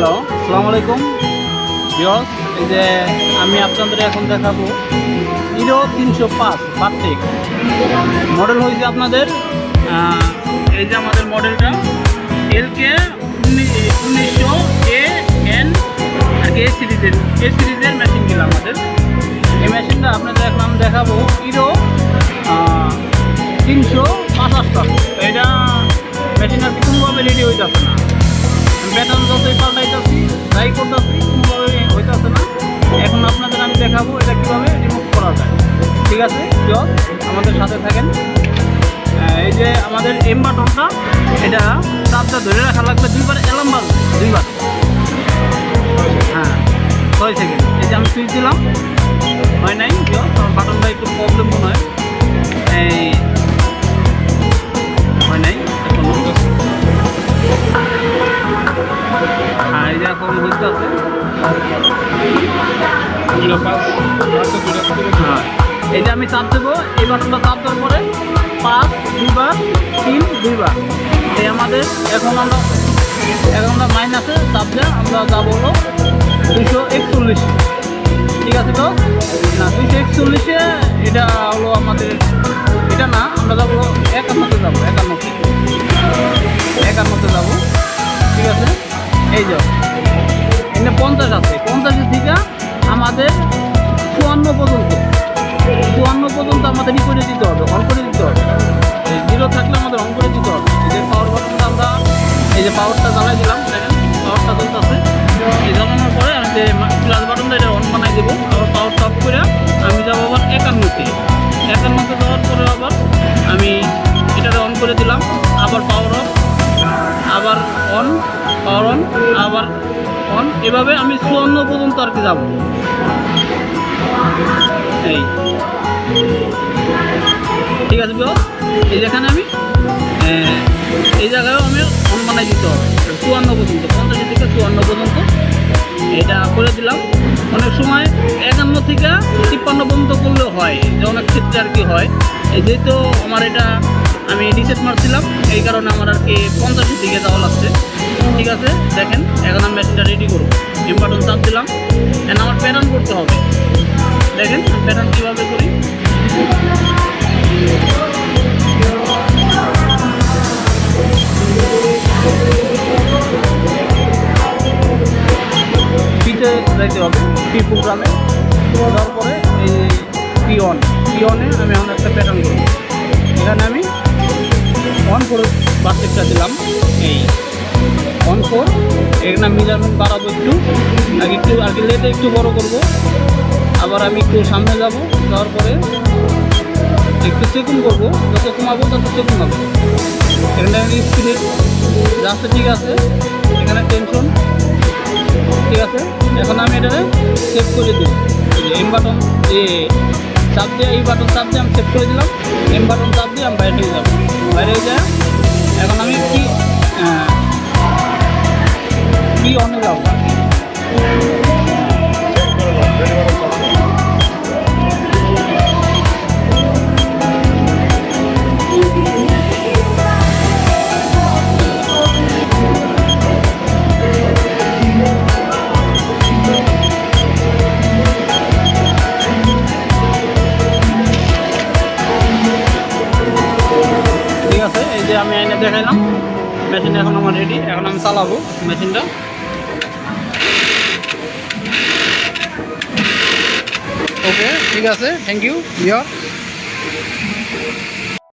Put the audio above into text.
Hello আসসালামু আলাইকুম বিয়স এই যে আমি আপনাদের এখন দেখাবো হিরো তিনশো পাঁচ বার্তিক মডেল হয়েছে আপনাদের এই যে আমাদের মডেলটা এলকে উনিশশো এ এন আর কি সিরিজের এ সিরিজের মেশিনগুলো আমাদের। এই মেশিনটা আপনাদের এখন আমি দেখাবো হিরো তিনশো পাঁচাশটা এটা মেশিনটা কোনোভাবে রেডি হইতেছে না। যতই পাল্টাইতেছি ট্রাই করতেছি কোনোভাবে হইতেছে না। এখন আপনাদের আমি দেখাবো এটা কীভাবে রিমুভ করা যায়। ঠিক আছে? চল, আমাদের সাথে থাকেন। এই যে আমাদের এম বাটনটা, এটা চাপটা ধরে রাখা লাগবে দুইবার এলাম বাজবে দুইবার। হ্যাঁ ছয় সেকেন্ড। এই যে আমি সুইচ দিলাম। হয় নাই বাটনটা একটু প্রবলেম মনে হয়। এই হ্যাঁ। এই আমি চাপ দেবো এই বাটনটা চাপ দেওয়ার পরে পাঁচ, দুইবার, তিন, দুইবার। এই আমাদের, এখন আমরা এখন আমরা মাইনাসে চাপ দেওয়া আমরা যাব হলো দুশো একচল্লিশ। ঠিক আছে তো? না দুশো একচল্লিশে এটা হলো আমাদের, এটা না, আমরা যাব একান্নতে ই করে দিতে হবে, অন করে দিতে হবে। এই জিরো থাকলে আমাদের অন করে দিতে হবে। এই যে পাওয়ার বাটনটা আমরা, এই যে পাওয়ারটা জ্বালাই দিলাম, দেখেন পাওয়ারটা জ্বলতেছে। এই জ্বালানোর পরে আমি যে প্লাস বাটনটা এটা অন বানাই দেবো, আবার পাওয়ারটা অফ করে আমি যাব আবার একান্নতে। একান্নতে যাওয়ার পরে আবার আমি এটাকে অন করে দিলাম, আবার পাওয়ার অফ আবার অন পাওয়ার অন আবার অন এভাবে আমি চুয়ান্ন পর্যন্ত আর কি যাব। এই। এই যেখানে আমি এই জায়গায়ও আমি অন বানাই দিতে হবে। চুয়ান্ন পর্যন্ত পঞ্চাশ থেকে চুয়ান্ন পর্যন্ত। এটা করে দিলাম। অনেক সময় একান্ন থেকে তিপ্পান্ন পর্যন্ত করলেও হয়, যে অনেক ক্ষেত্রে আর কি হয়। যেহেতু আমার এটা আমি রিসেট মারছিলাম, এই কারণে আমার আর কি পঞ্চাশের দিকে যাওয়া লাগছে। ঠিক আছে, দেখেন, এখন আমি মেশিনটা রেডি করব। বাটন চাপ দিলাম। এখন আমার প্যাটার্ন করতে হবে। দেখেন প্যাটার্ন পি প্রোগ্রামে দেওয়ার পরে এই পিওন, পিওনে আমি এখন একটা প্যাটার্ন করব। এখানে আমি অন করে বাস্কেটটা দিলাম। এই অন ফোর এখানে মেজারমেন্ট বাড়াবো একটু। আগে একটু, আগে লেটে একটু বড় করব। আবার আমি একটু সামনে যাব, যাওয়ার পরে একটু চেকুন করব। যত কমাবো তত চেকুন হবে। এখানে স্পিরিট যাচ্ছে ঠিক আছে। এখানে টেনশন ঠিক আছে। এখন আমি এটা সেভ করে দিই এম বাটন এ চাপ দিয়ে, এই বাটন চাপ দিয়ে আমি সেভ করে দিলাম। এম বাটন চাপ দিয়ে আমি বাইরে হয়ে যাব। বাইরে হয়ে যায়, এখন আমি কি কি অনে যাব যে আমি এনে দেখাইলাম। মেশিন এখন আমার রেডি এখন আমি চালাবো মেশিনটা। ওকে ঠিক আছে। Thank you beer